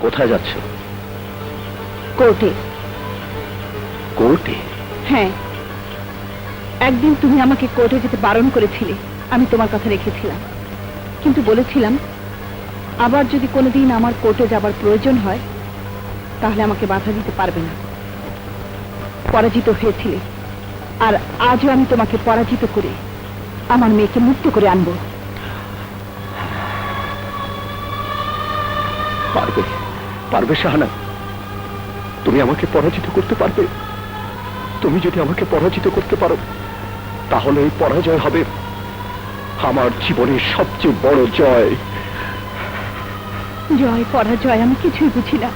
কোথায় যাচ্ছ? কোর্টে। কোর্টে? হ্যাঁ। একদিন তুমি আমাকে কোর্টে যেতে বারণ করেছিলে আমি তোমার কথা রেখেছিলাম। কিন্তু বলেছিলাম আবার যদি কোনোদিন আমার কোর্টে যাবার প্রয়োজন হয় তাহলে আমাকে বাধা দিতে পারবে না। পরাজিত হয়েছিলে। আর আজও আমি তোমাকে পরাজিত করে আমার মেয়েকে মুক্ত করে আনব। পারবে। পারবে শাহানা তুমি আমাকে পরাজিত করতে পারবে? তুমি যদি আমাকে পরাজিত করতে পারো তাহলে এই পরাজয় হবে আমার জীবনের সবচেয়ে বড় জয়। জয় পরাজয় আমি কিছুই বুঝি না।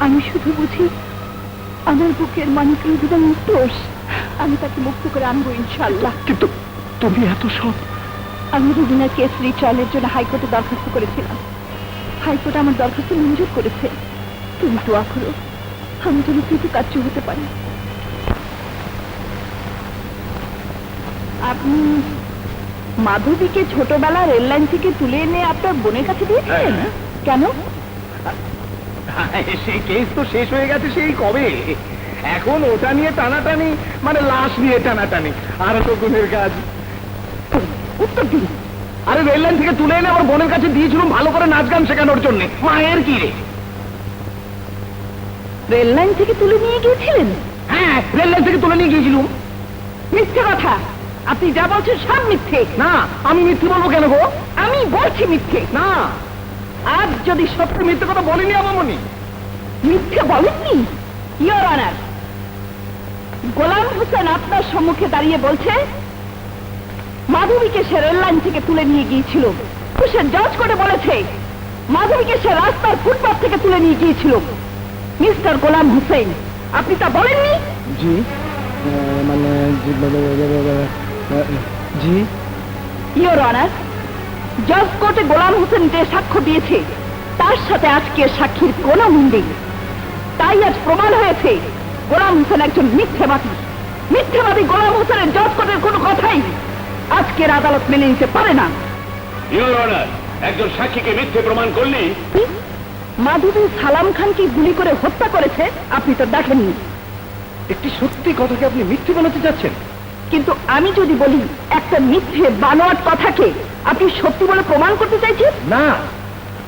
আমি শুধু বুঝি আমার বুকের মানুষ রুবিনা দোষ। আমি তাকে মুক্ত করে আনব ইনশাল্লাহ কিন্তু তুমি এত সব আমি রুবিনা কেসরি ট্রায়ালের জন্য হাইকোর্টে দরখাস্ত করেছিলাম। হাইকোর্ট আমার দরখাস্ত মঞ্জুর করেছে। তুমি দোয়া করো আমি যেন কিছু কার্য হতে পারি। আপনি মাধবীকে ছোটবেলা রেল লাইন থেকে তুলে এনে আপনার বোনের কাছে দিয়েছিলেন? হ্যাঁ। কেন? সেই কেস তো শেষ হয়ে গেছে সেই কবে? এখন ওটা নিয়ে টানাটানি মানে লাশ নিয়ে টানাটানি। আর তো গুণের কাজ। উত্তর দিন। আরে রেল লাইন থেকে তুলে এনে আমার বোনের কাছে দিয়েছিলাম ভালো করে নাচ গান শেখানোর জন্য। মায়ের কি রে? রেল লাইন থেকে তুলে নিয়ে গিয়েছিলেন? হ্যাঁ রেল লাইন থেকে তুলে নিয়ে গিয়েছিলাম। মিথ্যে কথা। আপনি যা বলছেন সব মিথ্যে। না আমি মিথ্যে বলব কেন গো? আমি বলছি মিথ্যে। না। আজ যদি সত্য মিথ্যে কথা বলিনি মিথ্যে বলেননি? ইয়োর অনার গোলাম হোসেন আপনার সম্মুখে দাঁড়িয়ে বলছে মাধবীকে সে রেল লাইন থেকে তুলে নিয়ে গিয়েছিল। সে জজ করে বলেছে মাধবীকে সে রাস্তার ফুটপাথ থেকে তুলে নিয়ে গিয়েছিল। মিস্টার গোলাম হোসেন আপনি তা বলেননি? জি। মানে জি ইয়োর অনার জজ কোর্টে গোলাম হোসেন যে সাক্ষ্য দিয়েছে তার সাথে আজকে সাক্ষীর কোনো মিল নেই। তাই আজ প্রমাণ হয়েছে গোলাম হোসেন একজন মিথ্যেবাদী। মিথ্যেবাদী গোলাম হোসেনের জজ কোর্টের কোনো কথাই আজকের আদালত মেনে নিতে পারে না। ইউর অনার একজন সাক্ষীকে মিথ্যে প্রমাণ করলি মাধবী সালাম খানকে গুলি করে হত্যা করেছে? আপনি তো দেখেননি। একটি সত্যি কথাকে আপনি মিথ্যে বানাতে চাচ্ছেন? কিন্তু আমি যদি বলি একটা মিথ্যে বানোয়াট কথাকে আপনি সত্যি বলে প্রমাণ করতে চাইছেন? না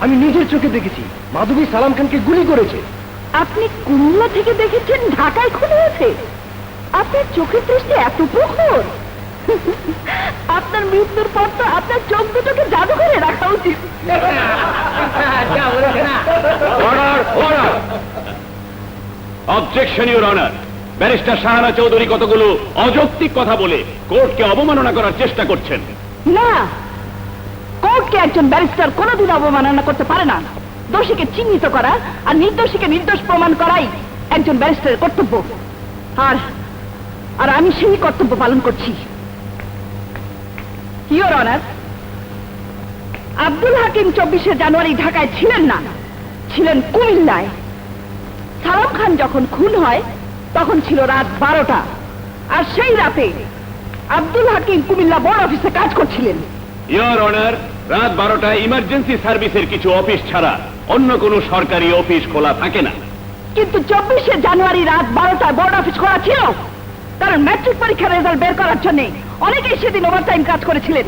আমি নিজের চোখে দেখেছি। মাধবী সালাম খানকে গুলি করেছে। আপনি কুমিল্লা থেকে দেখেছেন ঢাকায় খুন হয়েছে। আপনার চোখের দৃষ্টি এত প্রখর। আপনার মৃত্যুর পর তো আপনার চোখ দুটোকে জাদুঘরে রাখা উচিত। Objection your honour barrister Shahana Chowdhury কতগুলো অযৌক্তিক কথা বলে কোর্টকে অবমাননা করার চেষ্টা করছেন। না কোর্টকে একজন ব্যারিস্টার কোনোদিন অবমাননা করতে পারে না। দোষীকে চিহ্নিত করা আর নির্দোষীকে নির্দোষ প্রমাণ করাই একজন ব্যারিস্টারের কর্তব্য। আর আর আমি সেই কর্তব্য পালন করছি। ইয়োর অনার আব্দুল হাকিম চব্বিশে জানুয়ারি ঢাকায় ছিলেন না। ছিলেন কুমিল্লায়। সালাম খান যখন খুন হয় তখন ছিল রাত বারোটা। আর সেই রাতে আব্দুল হাকিম কুমিল্লা বড় অফিসে কাজ করছিলেন। ইউর অনার রাত বারোটায় ইমার্জেন্সি সার্ভিসের কিছু অফিস ছাড়া অন্য কোনো সরকারি অফিস খোলা থাকে না। কিন্তু চব্বিশে জানুয়ারি রাত বারোটায় বোর্ড অফিস খোলা ছিল। কারণ ম্যাট্রিক পরীক্ষার রেজাল্ট বের করার জন্য অনেকেই সেদিন ওভারটাইম কাজ করেছিলেন।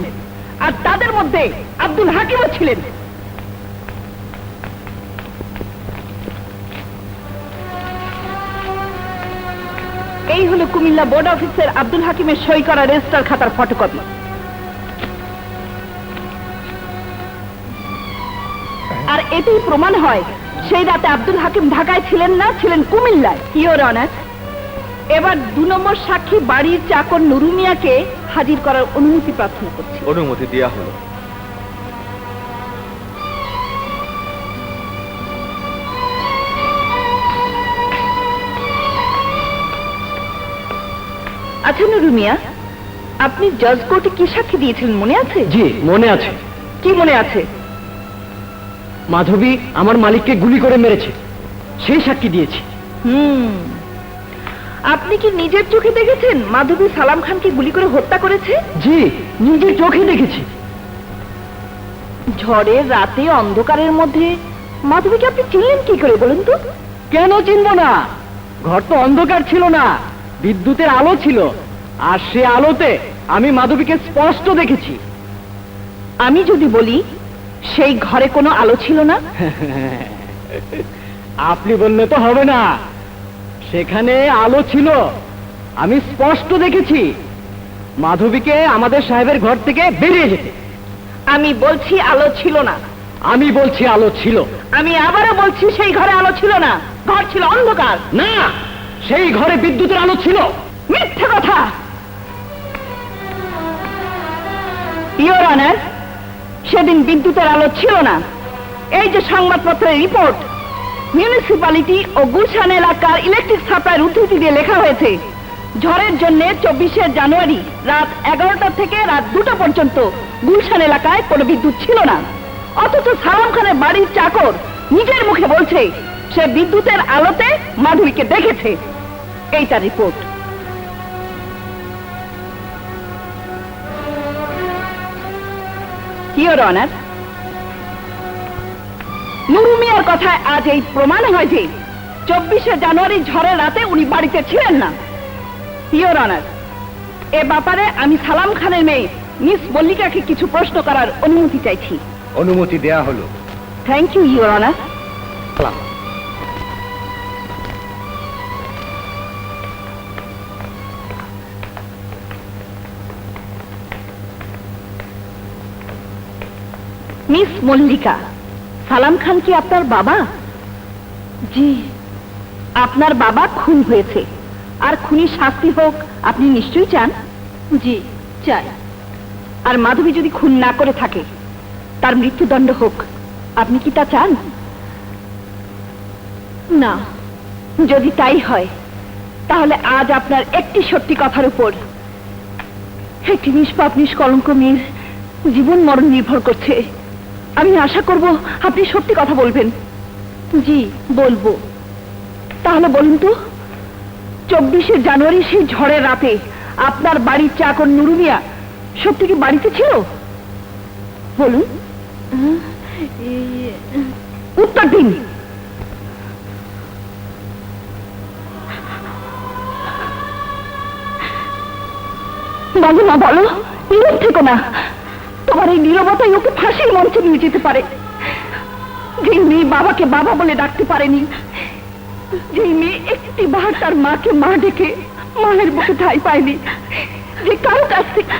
আর তাদের মধ্যে আব্দুল হাকিমও ছিলেন। এই হলো কুমিল্লা বোর্ড অফিসের আব্দুল হাকিমের সই করা রেজিস্টার খাতার ফটোকপি আর এতেই প্রমাণ হয়, সেই রাতে আব্দুল হাকিম ঢাকায় ছিলেন না, ছিলেন কুমিল্লায়। ইয়োর অনার এবার দু নম্বর সাক্ষী বাড়ির চাকর নুরু মিয়াকে হাজির করার অনুমতি প্রার্থনা করছি। অনুমতি দেওয়া হলো। আচ্ছা নুরু মিয়া আপনি জজ কোর্টে কি সাক্ষী দিয়েছিলেন মনে আছে? জি মনে আছে। কি মনে আছে? মাধবী আমার মালিককে গুলি করে মেরেছে। সেই সাক্ষী দিয়েছি। হুম। আপনি কি নিজের চোখে দেখেছেন মাধবী সালাম খানকে গুলি করে হত্যা করেছে? জি নিজের চোখে দেখেছি। ঝড়ের রাতে অন্ধকারের মধ্যে মাধবীকে আপনি চিনলেন কি করে বলুন তো? কেন চিনবো না? ঘর তো অন্ধকার ছিল না বিদ্যুতের আলো ছিল আর সে আলোতে আমি মাধবীকে স্পষ্ট দেখেছি। আমি যদি বলি সেই ঘরে কোনো আলো ছিল না? আপনি বললে তো হবে না। সেখানে আলো ছিল। আমি স্পষ্ট দেখেছি মাধবীকে আমাদের সাহেবের ঘর থেকে বেরিয়ে যেতে। আমি বলছি আলো ছিল না। আমি বলছি আলো ছিল। আমি আবারও বলছি সেই ঘরে আলো ছিল না। ঘর ছিল অন্ধকার। না সেই ঘরে বিদ্যুতের আলো ছিল। মিথ্যে কথা। ইয়োর অনার সেদিন বিদ্যুতের আলো ছিল না। এই যে সংবাদপত্রের রিপোর্ট মিউনিসিপ্যালিটি ও গুলশান এলাকার ইলেকট্রিক সাপ্লাইয়ের উদ্ধৃতি দিয়ে লেখা হয়েছে। ঝড়ের জন্য চব্বিশে জানুয়ারি রাত এগারোটা থেকে রাত দুটো পর্যন্ত গুলশান এলাকায় কোনো বিদ্যুৎ ছিল না। অথচ সালাম খানের বাড়ির চাকর নিজের মুখে বলছে, সে বিদ্যুতের আলোতে মাধুরীকে দেখেছে। এইটা রিপোর্ট ইয়োর অনার নুরু মিয়ার কথায় আজ এই প্রমাণ হয় যে চব্বিশে জানুয়ারি ঝড়ের রাতে উনি বাড়িতে ছিলেন না। ইয়োর অনার এ ব্যাপারে আমি সালাম খানের মেয়ে মিস মল্লিকাকে কিছু প্রশ্ন করার অনুমতি চাইছি। অনুমতি দেয়া হলো। Thank you your honour miss Mallika Salam Khan কি আপনার বাবা? জি। আপনার বাবা খুন হয়েছে। আর খুনির শাস্তি হোক আপনি নিশ্চয়ই চান? জি চাই। আর মাধবী যদি খুন না করে থাকে তার মৃত্যুদণ্ড হোক আপনি কি তা চান? না। যদি তাই হয় তাহলে আজ আপনার একটি সত্যি কথার উপর একটি নিষ্পাপ নিষ্কলঙ্ক মেয়ের জীবন মরণ নির্ভর করছে। আমি আশা করব আপনি সত্যি কথা বলবেন। জি, বলব। তাহলে বলুন তো, চব্বিশে জানুয়ারি সেই ঝড়ের রাতে আপনার বাড়ির চাকর নুরুমিয়া সত্যি কি বাড়িতে ছিল? বলুন। উত্তর দিন। বলো না, বলো। থেকো না। তোমার এই নীরবতাই ওকে ফাঁসির মঞ্চে নিয়ে যেতে পারে। যে মেয়ে বাবাকে বাবা বলে ডাকতে পারেনি যে মেয়ে একটি বার তার মাকে মা ডেকে মায়ের বুকে ঠাই পায়নি, যে কারও কাছ থেকে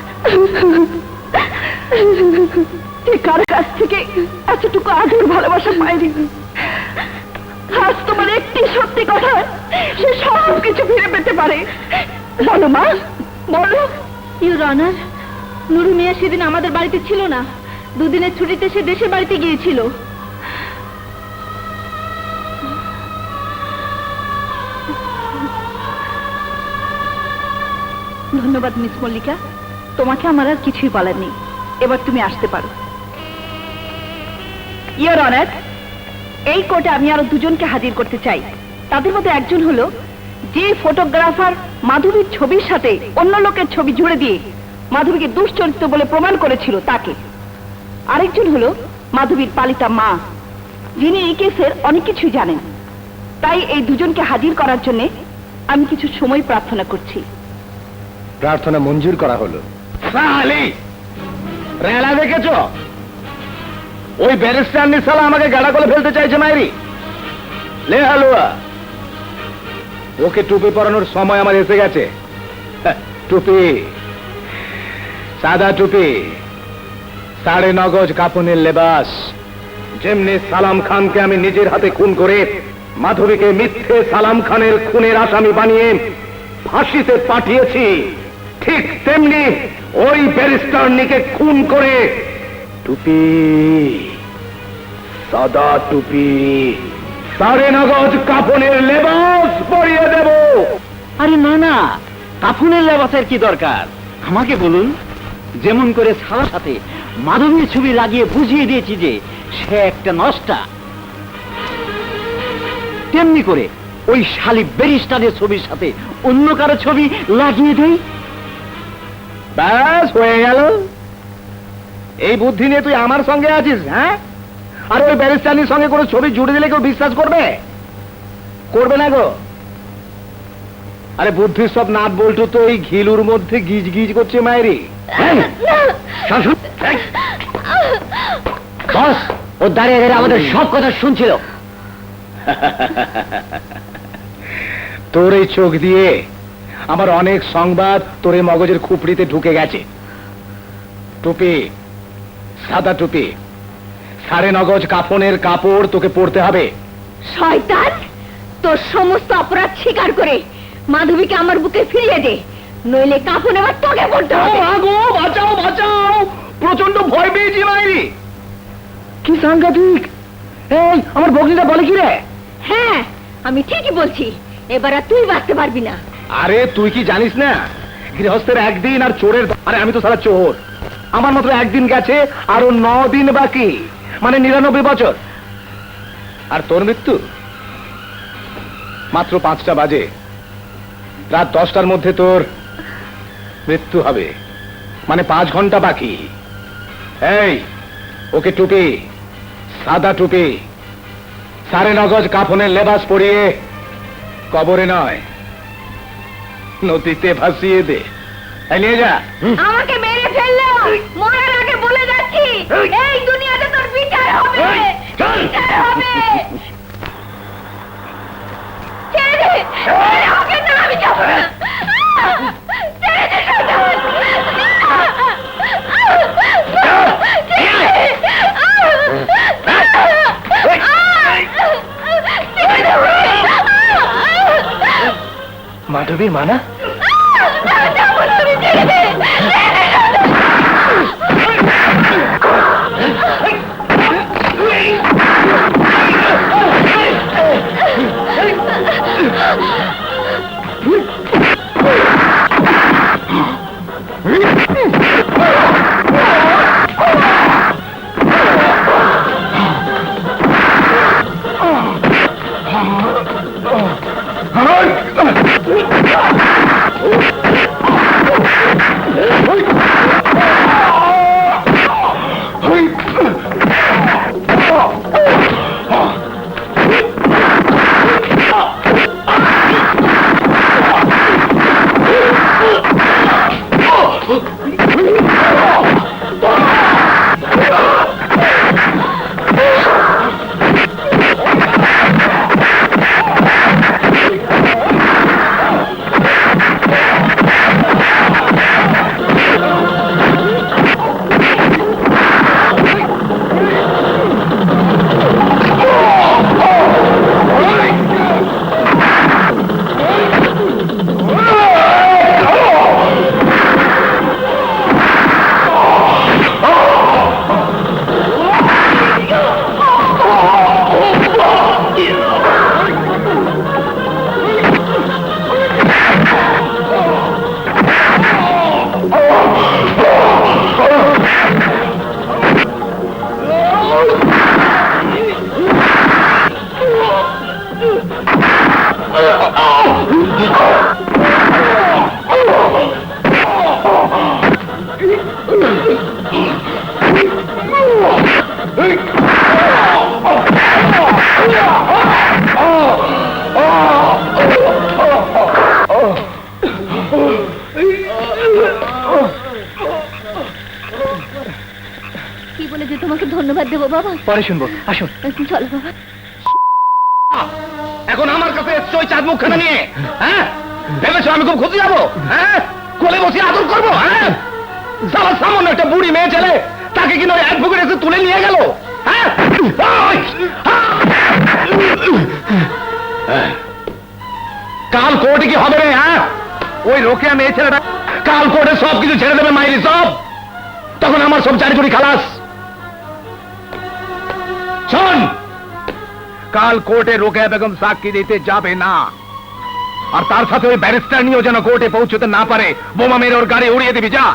যে কারও কাছ থেকে এতটুকু আদর ভালোবাসা পায়নি। আজ তোমার একটি সত্যি কথা, সে সব কিছু ফিরে পেতে পারে। বলো মা, বলো। ইউর অনার নুরু মিয়া সেদিন আমাদের বাড়িতে ছিল না। দুদিনের ছুটিতে সে দেশের বাড়িতে গিয়েছিল। ধন্যবাদ, মিস মল্লিকা। তোমাকে আমার আর কিছুই বলার নেই। এবার তুমি আসতে পারো। ইয়োর অনার এই কোর্টে আমি আরও দুজনকে হাজির করতে চাই। তাদের মধ্যে একজন হলো যে ফটোগ্রাফার মাধবীর ছবির সাথে অন্য লোকের ছবি জুড়ে দিয়ে মাধবীকে দুশ্চরিত্র বলে প্রমাণ করেছিল তাকে। আরেকজন হলো মাধবীর পালিতা মা যিনি এই কেসের অনেক কিছুই জানেন। তাই এই দুজনকে হাজির করার জন্য আমি কিছু সময় প্রার্থনা করছি। প্রার্থনা মঞ্জুর করা হলো। রেলা দেখেছ? ওই ব্যারিস্টার নিসালা আমাকে গাড়া করে ফেলতে চাইছে মাইরি। লে হালুয়া ওকে টুপি পরানোর সময় আমার এসে গেছে। হ্যাঁ, টুপি। সাদা টুপি, সাড়ে নগজ কাপনের লেবাস, যেমনি সালাম খানকে আমি নিজের হাতে খুন করে মাধবীকে মিথ্যে সালাম খানের খুনের আসামি বানিয়ে ফাঁসিতে পাঠিয়েছি, ঠিক তেমনি ওই ব্যারিস্টার নিকে খুন করে টুপি, সাদা টুপি, সাড়ে নগজ কাপনের লেবাস পরিয়ে দেব। আরে না না কাফনের লেবাসের কি দরকার? আমাকে বলুন। যেমন করে সারা সাথে মাধবীর ছবি লাগিয়ে বুঝিয়ে দিয়েছি যে সে একটা নষ্টা। তেমনি করে ওই শালি ব্যারিস্টারের ছবির সাথে অন্য কারও ছবি লাগিয়ে দেই। ব্যাস, হয়ে গেল। এই বুদ্ধি নিয়ে তুই আমার সঙ্গে আছিস হ্যাঁ? আর ওই ব্যারিস্টারির সঙ্গে কোনো ছবি জুড়ে দিলে কেউ বিশ্বাস করবে? করবে না গো। আরে বুদ্ধির সব নাট বল্টু তো এই ঘিলুর মধ্যে গিজ গিজ করছে মায়েরি। বস ও দাঁড়িয়ে দাঁড়িয়ে আমাদের সব কথা শুনছিল। তোর এই চোখ দিয়ে আমার অনেক সংবাদ তোর এই মগজের খুপড়িতে ঢুকে গেছে। টুপি সাদা টুপি সাড়ে নগজ কাফনের কাপড় তোকে পরতে হবে। শয়তান তোর সমস্ত অপরাধ স্বীকার করে মাধবীকে আমার বুকে ফিরিয়ে দে। নইলে কাপড় এবার তোকে পড়তে হবে। গো বাঁচাও বাঁচাও। প্রচণ্ড ভয় পেয়েছি মাইরি। কি সাংঘাতিক। এই আমার বগলিটা বলে কি রে? হ্যাঁ আমি ঠিকই বলছি। এবার আর তুই বাঁচতে পারবি না। আরে তুই কি জানিস না? গৃহস্থের একদিন আর চোরের আরে আমি তো সারা চোর। আমার মাত্র একদিন গেছে আরও ন দিন বাকি। মানে নিরানব্বই বছর। আর তোর মৃত্যু? মাত্র পাঁচটা বাজে। রাত দশটার মধ্যে তোর মৃত্যু হবে। মানে পাঁচ ঘণ্টা বাকি। এই ওকে টুপি সাদা টুপি সাড়ে নগজ কাফনের লেবাস পরিয়ে কবরে নয় নদীতে ভাসিয়ে দে। নিয়ে যা। আমাকে মেরে ফেলল? মরার আগে বলে যাচ্ছি এই দুনিয়াতে তোর বিচার হবে। বিচার হবে। ছেড়ে দে। ছেড়ে দে বলে যে তোমাকে ধন্যবাদ দেবো বাবা। পরে শুনব। আসুন। চলো বাবা। এখন আমার কাছে এসছো ওই চাঁদ মুখখানা নিয়ে হ্যাঁ? ভেবেছো আমি খুব খুশি যাব হ্যাঁ? কোলে বসে আদর করব? হ্যাঁ? সারা সামান্য একটা বুড়ি মেয়ে ছেলে তাকে কিনা ওই অ্যাডভোকেট এসে তুলে নিয়ে গেল? হ্যাঁ? হ্যাঁ। কাল কোর্টে কি হবে রে হ্যাঁ? ওই রোকেয়া মেয়ে ছেলেটা কাল কোর্টে সব কিছু ছেড়ে দেবে মাইলি সব। তখন আমার সব চারি চুরি খালাস। শোন! কাল কোর্টে রোকেয়া বেগম সাক্ষী দিতে যাবে না। আর তার সাথে ওই ব্যারিস্টার নিয়েও যেন কোর্টে পৌঁছতে না পারে, বোমা মেরে ওর গাড়ি উড়িয়ে দিবি, যা!